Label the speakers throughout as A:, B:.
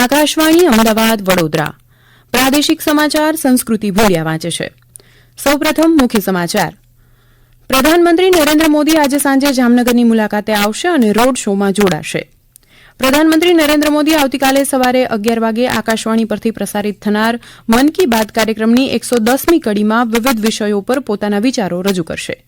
A: આકાશવાણી અમદાવાદ વડોદરા પ્રાદેશિક સમાચાર સંસ્કૃતિ ભૂરિયા વાંચે છે સૌપ્રથમ મુખ્ય સમાચાર પ્રધાનમંત્રી નરેન્દ્ર મોદી આજે સાંજે જામનગરની મુલાકાતે આવશે અને રોડ શોમાં જોડાશે પ્રધાનમંત્રી નરેન્દ્ર મોદી આવતીકાલે સવારે અગિયાર વાગે આકાશવાણી પરથી પ્રસારિત થનાર મન કી બાત કાર્યક્રમની એકસો દસમી કડીમાં વિવિધ વિષયો પર પોતાના વિચારો રજૂ કરશે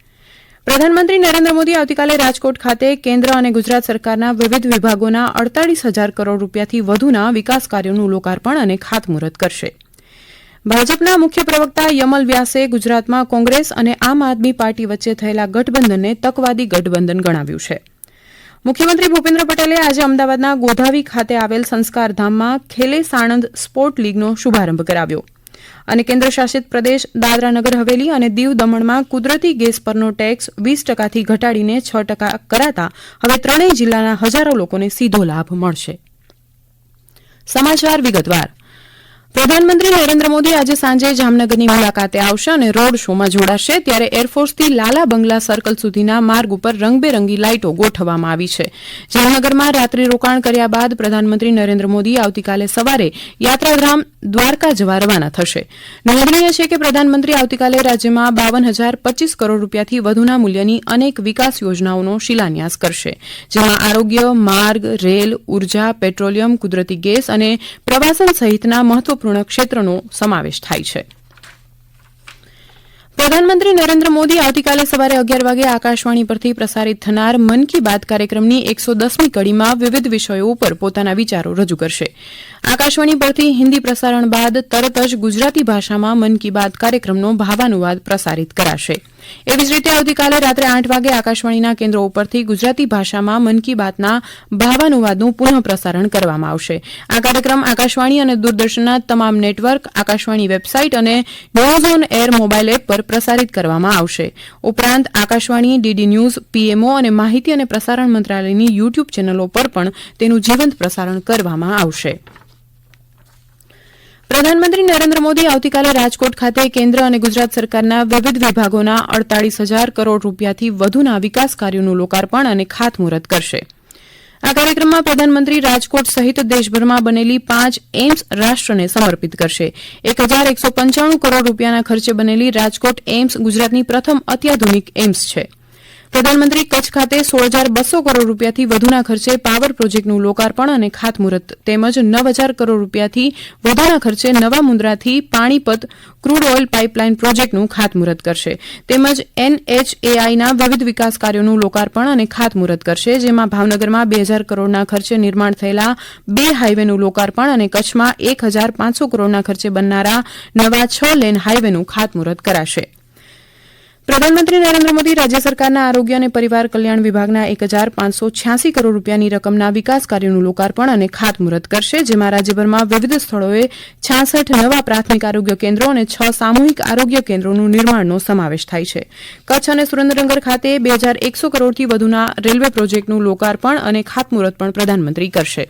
A: પ્રધાનમંત્રી નરેન્દ્ર મોદી આવતીકાલે રાજકોટ ખાતે કેન્દ્ર અને ગુજરાત સરકારના વિવિધ વિભાગોના અડતાલીસ હજાર કરોડ રૂપિયાથી વધુના વિકાસ કાર્યોનું લોકાર્પણ અને ખાતમુહૂર્ત કરશે ભાજપના મુખ્ય પ્રવક્તા યમલ વ્યાસે ગુજરાતમાં કોંગ્રેસ અને આમ આદમી પાર્ટી વચ્ચે થયેલા ગઠબંધનને તકવાદી ગઠબંધન ગણાવ્યું છે મુખ્યમંત્રી ભૂપેન્દ્ર પટેલે આજે અમદાવાદના ગોધાવી ખાતે આવેલ સંસ્કારધામમાં ખેલે સાણંદ સ્પોર્ટ લીગનો શુભારંભ કરાવ્યો અને કેન્દ્રશાસિત પ્રદેશ દાદરાનગર હવેલી અને દીવ દમણમાં કુદરતી ગેસ પરનો ટેક્સ વીસ ટકાથી ઘટાડીને છ ટકા કરાતા હવે ત્રણેય જિલ્લાના હજારો લોકોને સીધો લાભ મળશે સમાચાર વિગતવાર પ્રધાનમંત્રી નરેન્દ્ર મોદી આજે સાંજે જામનગરની મુલાકાતે આવશે અને રોડ શોમાં જોડાશે ત્યારે એરફોર્સથી લાલા બંગલા સર્કલ સુધીના માર્ગ ઉપર રંગબેરંગી લાઇટો ગોઠવવામાં આવી છે જામનગરમાં રાત્રિ રોકાણ કર્યા બાદ પ્રધાનમંત્રી નરેન્દ્ર મોદી આવતીકાલે સવારે યાત્રાધામ દ્વારકા જવા રવાના થશે નોંધનીય છે કે પ્રધાનમંત્રી આવતીકાલે રાજ્યમાં બાવન હજાર પચીસ કરોડ રૂપિયાથી વધુના મૂલ્યની અનેક વિકાસ યોજનાઓનો શિલાન્યાસ કરશે જેમાં આરોગ્ય માર્ગ રેલ ઉર્જા પેટ્રોલિયમ કુદરતી ગેસ અને પ્રવાસન સહિતના મહત્વપૂર્ણ મહત્વપૂર્ણ ક્ષેત્રનો સમાવેશ થાય છે પ્રધાનમંત્રી નરેન્દ્ર મોદી આવતીકાલે સવારે અગિયાર વાગે આકાશવાણી પરથી પ્રસારિત થનાર મન કી બાત કાર્યક્રમની એકસો દસમી કડીમાં વિવિધ વિષયો ઉપર પોતાના વિચારો રજૂ કરશે આકાશવાણી પરથી હિન્દી પ્રસારણ બાદ તરત જ ગુજરાતી ભાષામાં મન કી બાત કાર્યક્રમનો ભાવાનુવાદ પ્રસારિત કરાશે એવી જ રીતે આવતીકાલે રાત્રે આઠ વાગે આકાશવાણીના કેન્દ્રો ઉપરથી ગુજરાતી ભાષામાં મન કી બાતના ભાવાનુવાદનું પુનઃ પ્રસારણ કરવામાં આવશે આ કાર્યક્રમ આકાશવાણી અને દૂરદર્શનના તમામ નેટવર્ક આકાશવાણી વેબસાઇટ અને news on air mobile app પર પ્રસારિત કરવામાં આવશે ઉપરાંત આકાશવાણી ડીડી ન્યૂઝ પીએમઓ અને માહિતી અને પ્રસારણ મંત્રાલયની યુટ્યુબ ચેનલો પર પણ તેનું જીવંત પ્રસારણ કરવામાં આવશે પ્રધાનમંત્રી નરેન્દ્ર મોદી આવતીકાલે રાજકોટ ખાતે કેન્દ્ર અને ગુજરાત સરકારના વિવિધ વિભાગોના અડતાળીસ હજાર કરોડ રૂપિયાથી વધુના વિકાસ કાર્યોનું લોકાર્પણ અને ખાતમુહૂર્ત કરશે આ કાર્યક્રમમાં પ્રધાનમંત્રી રાજકોટ સહિત દેશભરમાં બનેલી પાંચ એમ્સ રાષ્ટ્રને સમર્પિત કરશે એક હજાર એકસો પંચાણું કરોડ રૂપિયાના ખર્ચે બનેલી રાજકોટ એમ્સ ગુજરાતની પ્રથમ અત્યાધુનિક એમ્સ છે પ્રધાનમંત્રી કચ્છ ખાતે સોળ હજાર બસો કરોડ રૂપિયાથી વધુના ખર્ચે પાવર પ્રોજેક્ટનું લોકાર્પણ અને ખાતમુહૂર્ત તેમજ નવ હજાર કરોડ રૂપિયાથી વધુના ખર્ચે નવા મુન્દ્રાથી પાણીપત ક્રૂડ ઓઇલ પાઇપલાઇન પ્રોજેક્ટનું ખાતમુહૂર્ત કરશે તેમજ એનએચએઆઈના વિવિધ વિકાસ કાર્યોનું લોકાર્પણ અને ખાતમુહૂર્ત કરશે જેમાં ભાવનગરમાં બે હજાર કરોડના ખર્ચે નિર્માણ થયેલા બે હાઇવેનું લોકાર્પણ અને કચ્છમાં એક હજાર પાંચસો કરોડના ખર્ચે બનનારા નવા છ લેન હાઇવેનું ખાતમુહૂર્ત કરાશે પ્રધાનમંત્રી નરેન્દ્ર મોદી રાજ્ય સરકારના આરોગ્ય અને પરિવાર કલ્યાણ વિભાગના એક હજાર પાંચસો છ્યાસી કરોડ રૂપિયાની રકમના વિકાસ કાર્યોનું લોકાર્પણ અને ખાતમુહૂર્ત કરશે જેમાં રાજ્યભરમાં વિવિધ સ્થળોએ છાસઠ નવા પ્રાથમિક આરોગ્ય કેન્દ્રો અને છ સામૂહિક આરોગ્ય કેન્દ્રોનું નિર્માણનો સમાવેશ થાય છે કચ્છ અને સુરેન્દ્રનગર ખાતે બે હજાર એકસો કરોડથી વધુના રેલવે પ્રોજેક્ટનું લોકાર્પણ અને ખાતમુહૂર્ત પણ પ્રધાનમંત્રી કરશે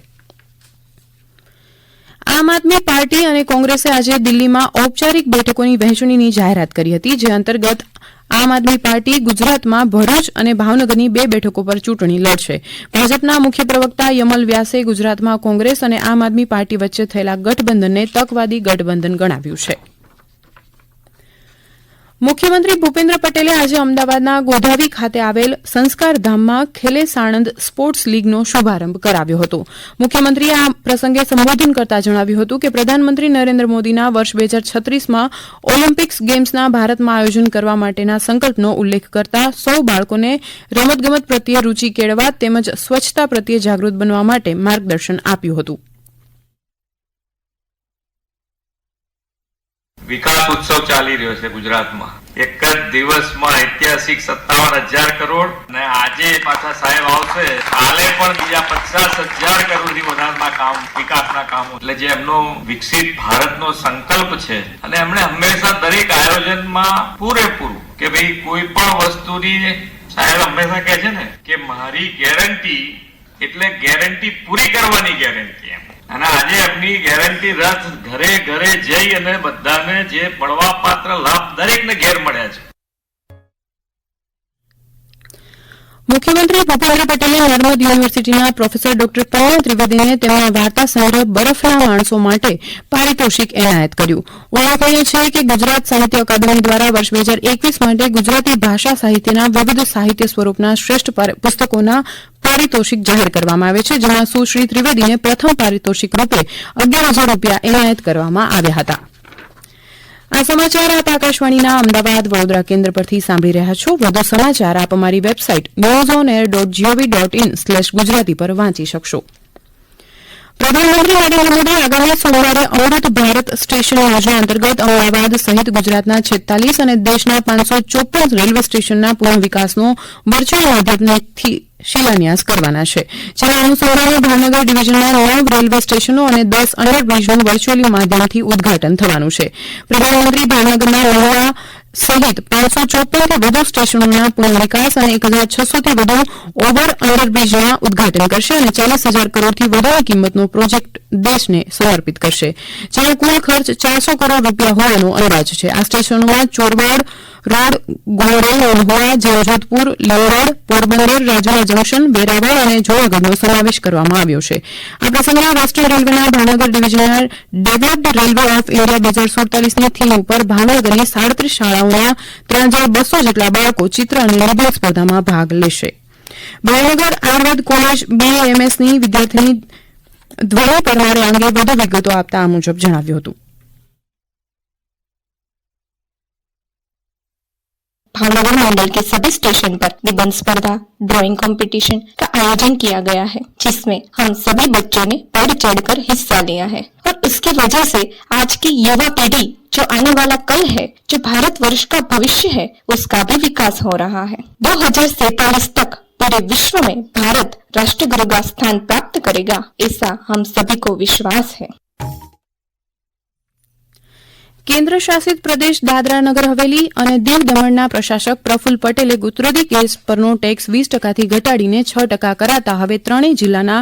A: આમ આદમી પાર્ટી અને કોંગ્રેસે આજે દિલ્હીમાં ઔપચારિક બેઠકોની વહેંચણીની જાહેરાત કરી હતી જે અંતર્ગત આમ આદમી પાર્ટી ગુજરાતમાં ભરૂચ અને ભાવનગરની બે બેઠકો પર ચૂંટણી લડશે ભાજપના મુખ્ય પ્રવક્તા યમલ વ્યાસે ગુજરાતમાં કોંગ્રેસ અને આમ આદમી પાર્ટી વચ્ચે થયેલા ગઠબંધનને તકવાદી ગઠબંધન ગણાવ્યું છિં મુખ્યમંત્રી ભૂપેન્દ્ર પટેલે આજે અમદાવાદના ગોધાવી ખાતે આવેલ સંસ્કારધામમાં ખેલે સાણંદ સ્પોર્ટ્સ લીગનો શુભારંભ કરાવ્યો હતો મુખ્યમંત્રીએ આ પ્રસંગે સંબોધન કરતા જણાવ્યું હતું કે પ્રધાનમંત્રી નરેન્દ્ર મોદીના વર્ષ બે હજાર છત્રીસમાં ઓલિમ્પિક્સ ગેમ્સના ભારતમાં આયોજન કરવા માટેના સંકલ્પનો ઉલ્લેખ કરતા સૌ બાળકોને રમતગમત પ્રત્યે રૂચિ કેળવા તેમજ સ્વચ્છતા પ્રત્યે જાગૃત બનવા માટે માર્ગદર્શન આપ્યું હતું વિકાસ ઉત્સવ ચાલી રહ્યો છે ગુજરાતમાં એક જ દિવસમાં ઐતિહાસિક સત્તાવન હજાર કરોડ અને આજે પાછા સાહેબ આવશે કાલે પણ બીજા પચાસ હજાર કરોડથી વધારના કામ વિકાસના કામો એટલે જે એમનો વિકસિત ભારતનો સંકલ્પ છે અને એમણે હંમેશા દરેક આયોજનમાં પૂરેપૂરું કે ભાઈ કોઈ પણ વસ્તુની સાહેબ હંમેશા કહે છે ને કે મારી ગેરંટી એટલે ગેરંટી પૂરી કરવાની ગેરંટી એમ અને આજે એમની ગેરંટી રથ ઘરે ઘરે જઈ અને બધાને જે મળવા પાત્ર લાભ દરેકને ઘેર મળ્યા છે મુખ્યમંત્રી ભૂપેન્દ્ર પટેલે નર્મદ યુનિવર્સિટીના પ્રોફેસર ડોક્ટર પ્રણવ ત્રિવેદીને તેમના વાર્તા સંગ્રહ બરફના માણસો માટે પારિતોષિક એનાયત કર્યું ઉલ્લેખનીય છે કે ગુજરાત સાહિત્ય અકાદમી દ્વારા વર્ષ બે હજાર એકવીસ માટે ગુજરાતી ભાષા સાહિત્યના વિવિધ સાહિત્ય સ્વરૂપના શ્રેષ્ઠ પુસ્તકોના પારિતોષિક જાહેર કરવામાં આવે છે જેમાં સુશ્રી ત્રિવેદીને પ્રથમ પારિતોષિક રૂપે અગિયાર હજાર રૂપિયા એનાયત કરવામાં આવ્યા હતા આ સમાચાર આપ આકાશવાણીના અમદાવાદ વડોદરા કેન્દ્ર પરથી સાંભળી રહ્યા છો વધુ સમાચાર આપ અમારી website news on air dot GOV dot in slash Gujarati પર વાંચી શકશો પ્રધાનમંત્રી નરેન્દ્ર મોદી આગામી સોમવારે અમૃત ભારત સ્ટેશન યોજના અંતર્ગત અમદાવાદ સહિત ગુજરાતના છેતાલીસ અને દેશના પાંચસો ચોપન રેલવે સ્ટેશનના પુનઃ વિકાસનો વર્ચ્યુઅલ માધ્યમથી શિલાન્યાસ કરવાના છે જેના અનુસંધાને ભાવનગર ડિવિઝનના નવ રેલવે સ્ટેશનો અને દસ અંડરબ્રિજનું વર્ચ્યુઅલી માધ્યમથી ઉદઘાટન થવાનું છે પ્રધાનમંત્રી ભાવનગરના નવા સહિત પાંચસો ચોપનથી વધુ સ્ટેશનોના પુનઃ વિકાસ અને એક હજાર છસોથી વધુ ઓવર અંડરબ્રિજના ઉદઘાટન કરશે અને ચાલીસ હજાર કરોડથી વધારે કિંમતનો પ્રોજેક્ટ દેશને સમર્પિત કરશે જેનો કુલ ખર્ચ ચારસો કરોડ રૂપિયા હોવાનો અંદાજ છે આ સ્ટેશનોમાં ચોરવાડ રોડ ગોરેલ ઉલહોળા જમજોધપુર લીમરોડ પોરબંદર રાજુલા જંકશન વેરાવળ અને જૂનાગઢનો સમાવેશ કરવામાં આવ્યો છે આ પ્રસંગે રાષ્ટ્રીય રેલવેના Bhavnagar divisional developed railway of India બે હજાર સુડતાલીસની થીમ ઉપર ભાવનગરની સાડત્રીસ શાળા નાઓ તો આજે 200 જેટલા બાળકો চিত্রণ લેખન સ્પર્ધામાં ભાગ લેશે બાયનગર આરવદ કોલેજ બીએમએસ ની વિદ્યાર્થીની દ્વારા પરનાર આંગળી બોધકતો આપતા આમુજોબ જણાવ્યો હતો ભાવનગર અંડરકેપ સબ સ્ટેશન પર નિબંધ સ્પર્ધા ડ્રોઇંગ કોમ્પિટિશન તો આયોજન किया गया है जिसमें हम सभी बच्चों ने बढ़ चढ़कर हिस्सा लिया है और इसकी वजह से आज की युवा पीढ़ी जो आने वाला कल है जो भारत वर्ष का भविष्य है उसका भी विकास हो रहा है दो तक पूरे विश्व में भारत राष्ट्र गुरु का स्थान प्राप्त करेगा ऐसा हम सभी को विश्वास है કેન્દ્ર શાસિત પ્રદેશ દાદરા નગર હવેલી અને દીવ દમણના પ્રશાસક પ્રફુલ પટેલે ગુતરદી ગેસ પરનો ટેક્સ વીસ ટકાથી ઘટાડીને છ ટકા કરાતા હવે ત્રણેય જિલ્લાના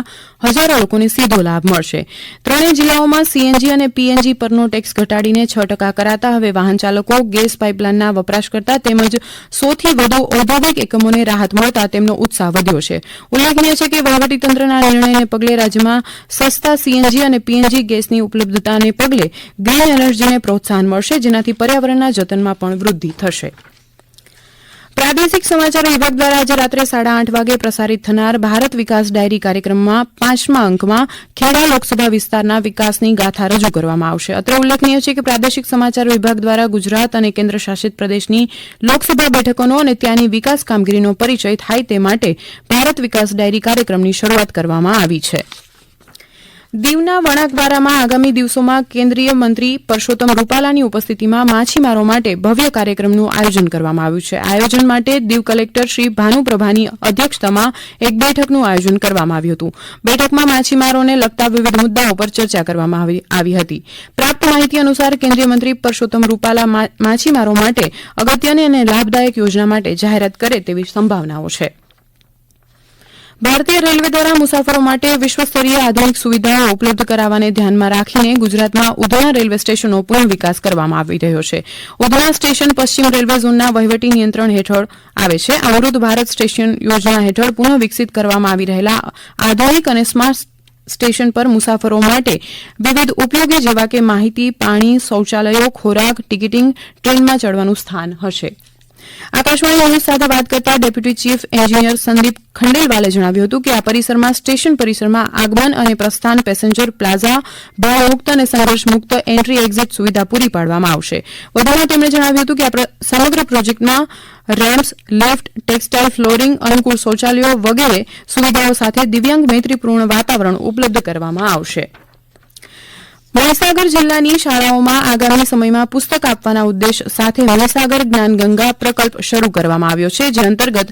A: હજારો લોકોને સીધો લાભ મળશે ત્રણેય જિલ્લાઓમાં સીએનજી અને પીએનજી પરનો ટેક્સ ઘટાડીને છ ટકા કરાતા હવે વાહન ચાલકો ગેસ પાઇપલાઇનના વપરાશકર્તા તેમજ સોથી વધુ ઔદ્યોગિક એકમોને રાહત મળતા તેમનો ઉત્સાહ વધ્યો છે ઉલ્લેખનીય છે કે વહીવટીતંત્રના નિર્ણયને પગલે રાજ્યમાં સસ્તા સીએનજી અને પીએનજી ગેસની ઉપલબ્ધતાને પગલે ગ્રીન એનર્જીને પ્રોત્સાહન પ્રોત્સાહન મળશે જેનાથી પર્યાવરણના જતનમાં પણ વૃદ્ધિ થશે પ્રાદેશિક સમાચાર વિભાગ દ્વારા આજે રાત્રે સાડા આઠ વાગે પ્રસારિત થનાર ભારત વિકાસ ડાયરી કાર્યક્રમમાં પાંચમા અંકમાં ખેડા લોકસભા વિસ્તારના વિકાસની ગાથા રજૂ કરવામાં આવશે અત્રે ઉલ્લેખનીય છે કે પ્રાદેશિક સમાચાર વિભાગ દ્વારા ગુજરાત અને કેન્દ્ર શાસિત પ્રદેશની લોકસભા બેઠકોનો અને ત્યાંની વિકાસ કામગીરીનો પરિચય થાય તે માટે ભારત વિકાસ ડાયરી કાર્યક્રમની શરૂઆત કરવામાં આવી છે દીવના વણાકબારામાં આગામી દિવસોમાં કેન્દ્રીય મંત્રી પરસોત્તમ રૂપાલાની ઉપસ્થિતિમાં માછીમારો માટે ભવ્ય કાર્યક્રમનું આયોજન કરવામાં આવ્યું છે આયોજન માટે દીવ કલેક્ટર શ્રી ભાનુપ્રભાની અધ્યક્ષતામાં એક બેઠકનું આયોજન કરવામાં આવ્યું હતું બેઠકમાં માછીમારોને લગતા વિવિધ મુદ્દાઓ પર ચર્ચા કરવામાં આવી હતી પ્રાપ્ત માહિતી અનુસાર કેન્દ્રીય મંત્રી પરસોત્તમ રૂપાલા માછીમારો માટે અગત્યની અને લાભદાયક યોજના માટે જાહેરાત કરે તેવી સંભાવનાઓ છે ભારતીય રેલવે દ્વારા મુસાફરો માટે વિશ્વસ્તરીય આધુનિક સુવિધાઓ ઉપલબ્ધ કરાવવાને ધ્યાનમાં રાખીને ગુજરાતમાં ઉધના રેલવે સ્ટેશનનો પુનઃ વિકાસ કરવામાં આવી રહ્યો છે ઉધના સ્ટેશન પશ્ચિમ રેલવે ઝોનના વહીવટી નિયંત્રણ હેઠળ આવે છે અમૃત ભારત સ્ટેશન યોજના હેઠળ પુનઃ વિકસિત કરવામાં આવી રહેલા આધુનિક અને સ્માર્ટ સ્ટેશન પર મુસાફરો માટે વિવિધ ઉપયોગી જેવા કે માહિતી પાણી શૌચાલયો ખોરાક ટિકિટિંગ ટ્રેનમાં ચડવાનું સ્થાન હશે આકાશવાણી ન્યૂઝ સાથે વાત કરતા ડેપ્યુટી ચીફ એન્જિનિયર સંદીપ ખંડેલવાલે જણાવ્યું હતું કે આ પરિસરમાં સ્ટેશન પરિસરમાં આગમન અને પ્રસ્થાન પેસેન્જર પ્લાઝા ભયમુક્ત અને સંઘર્ષમુક્ત એન્ટ્રી એક્ઝિટ સુવિધા પૂરી પાડવામાં આવશે વધુમાં તેમણે જણાવ્યું હતું કે આ સમગ્ર પ્રોજેક્ટમાં રેમ્પ્સ લિફ્ટ ટેક્સટાઇલ ફ્લોરિંગ અનુકૂળ શૌચાલયો વગેરે સુવિધાઓ સાથે દિવ્યાંગ મૈત્રીપૂર્ણ વાતાવરણ ઉપલબ્ધ કરવામાં આવશે મહીસાગર જિલ્લાની શાળાઓમાં આગામી સમયમાં પુસ્તક આપવાના ઉદ્દેશ સાથે મહીસાગર જ્ઞાનગંગા પ્રકલ્પ શરૂ કરવામાં આવ્યો છે જે અંતર્ગત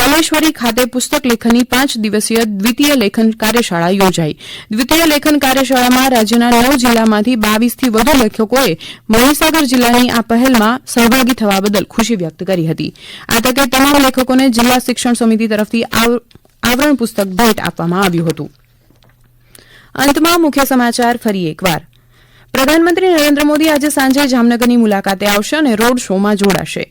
A: કલેશ્વરી ખાતે પુસ્તક લેખનની પાંચ દિવસીય દ્વિતીય લેખન કાર્યશાળા યોજાઈ દ્વિતીય લેખન કાર્યશાળામાં રાજ્યના નવ જિલ્લામાંથી બાવીસથી વધુ લેખકોએ મહીસાગર જિલ્લાની આ પહેલમાં સહભાગી થવા બદલ ખુશી વ્યક્ત કરી હતી આ તકે તમામ લેખકોને જિલ્લા શિક્ષણ સમિતિ તરફથી આવરણ પુસ્તક ભેટ આપવામાં આવ્યું હતું અંતમાં મુખ્ય સમાચાર ફરી એકવાર પ્રધાનમંત્રી નરેન્દ્ર મોદી આજે સાંજે જામનગરની મુલાકાતે આવશે અને રોડ શોમાં જોડાશે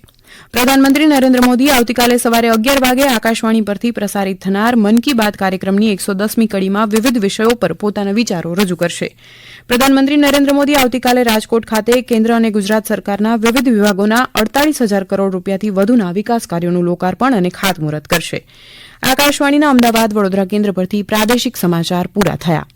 A: પ્રધાનમંત્રી નરેન્દ્ર મોદી આવતીકાલે સવારે અગિયાર વાગે આકાશવાણી પરથી પ્રસારિત થનાર મન કી બાત કાર્યક્રમની એકસો દસમી કડીમાં વિવિધ વિષયો પર પોતાના વિચારો રજૂ કરશે પ્રધાનમંત્રી નરેન્દ્ર મોદી આવતીકાલે રાજકોટ ખાતે કેન્દ્ર અને ગુજરાત સરકારના વિવિધ વિભાગોના અડતાલીસ હજાર કરોડ રૂપિયાથી વધુના વિકાસ કાર્યોનું લોકાર્પણ અને ખાતમુહૂર્ત કરશે આકાશવાણીના અમદાવાદ વડોદરા કેન્દ્ર પરથી પ્રાદેશિક સમાચાર પૂરા થયા